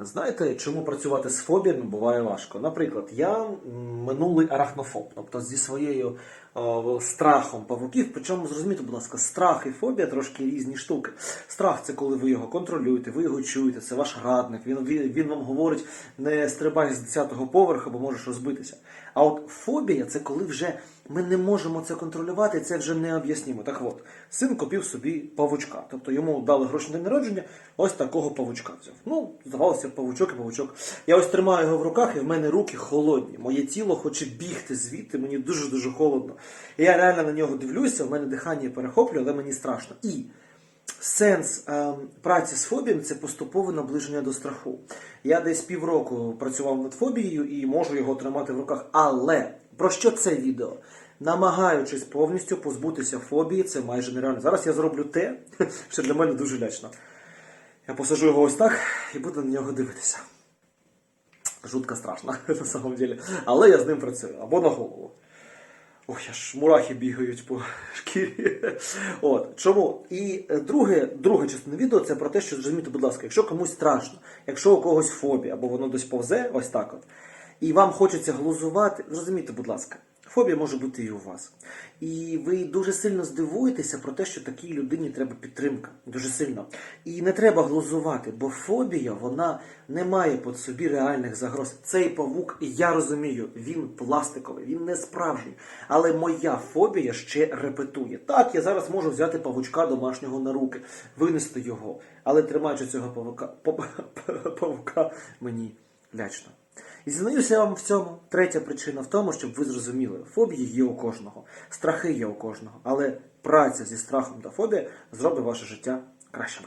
Знаєте, чому працювати з фобіями буває важко? Наприклад, я минулий арахнофоб, тобто зі своєю страхом павуків. Причому зрозумійте, будь ласка, страх і фобія трошки різні штуки. Страх це коли ви його контролюєте, ви його чуєте, це ваш радник. Він, він, він вам говорить, не стрибай з 10-го поверху, бо можеш розбитися. А от фобія це коли вже ми не можемо це контролювати, це вже не об'яснімо. Так от, син купив собі павучка. Тобто йому дали гроші на народження, ось такого павучка взяв. Ну, здавалося, павучок і павучок. Я ось тримаю його в руках, і в мене руки холодні. Моє тіло хоче бігти звідти, мені дуже-дуже холодно. І я реально на нього дивлюся, в мене дихання перехоплює, але мені страшно. І Сенс е, праці з фобіями це поступове наближення до страху. Я десь півроку працював над фобією і можу його тримати в руках. Але про що це відео? Намагаючись повністю позбутися фобії, це майже нереально. Зараз я зроблю те, що для мене дуже лячно. Я посажу його ось так і буду на нього дивитися. Жутко страшно, на самом деле. Але я з ним працюю або на голову. Ой, аж мурахи бігають по шкірі. От чому? І е, друге, друга частина відео це про те, що зрозуміти, будь ласка, якщо комусь страшно, якщо у когось фобія, або воно десь повзе, ось так от, і вам хочеться глузувати, зрозумійте, будь ласка, фобія може бути і у вас. І ви дуже сильно здивуєтеся про те, що такій людині треба підтримка. Дуже сильно. І не треба глузувати, бо фобія вона не має по собі реальних загроз. Цей павук, я розумію, він пластиковий, він не справжній. Але моя фобія ще репетує. Так, я зараз можу взяти павучка домашнього на руки, винести його, але тримаючи цього павука, павука мені лячно. І зізнаюся вам в цьому. Третя причина в тому, щоб ви зрозуміли, фобії є у кожного, страхи є у кожного, але праця зі страхом та фобією зробить ваше життя кращим.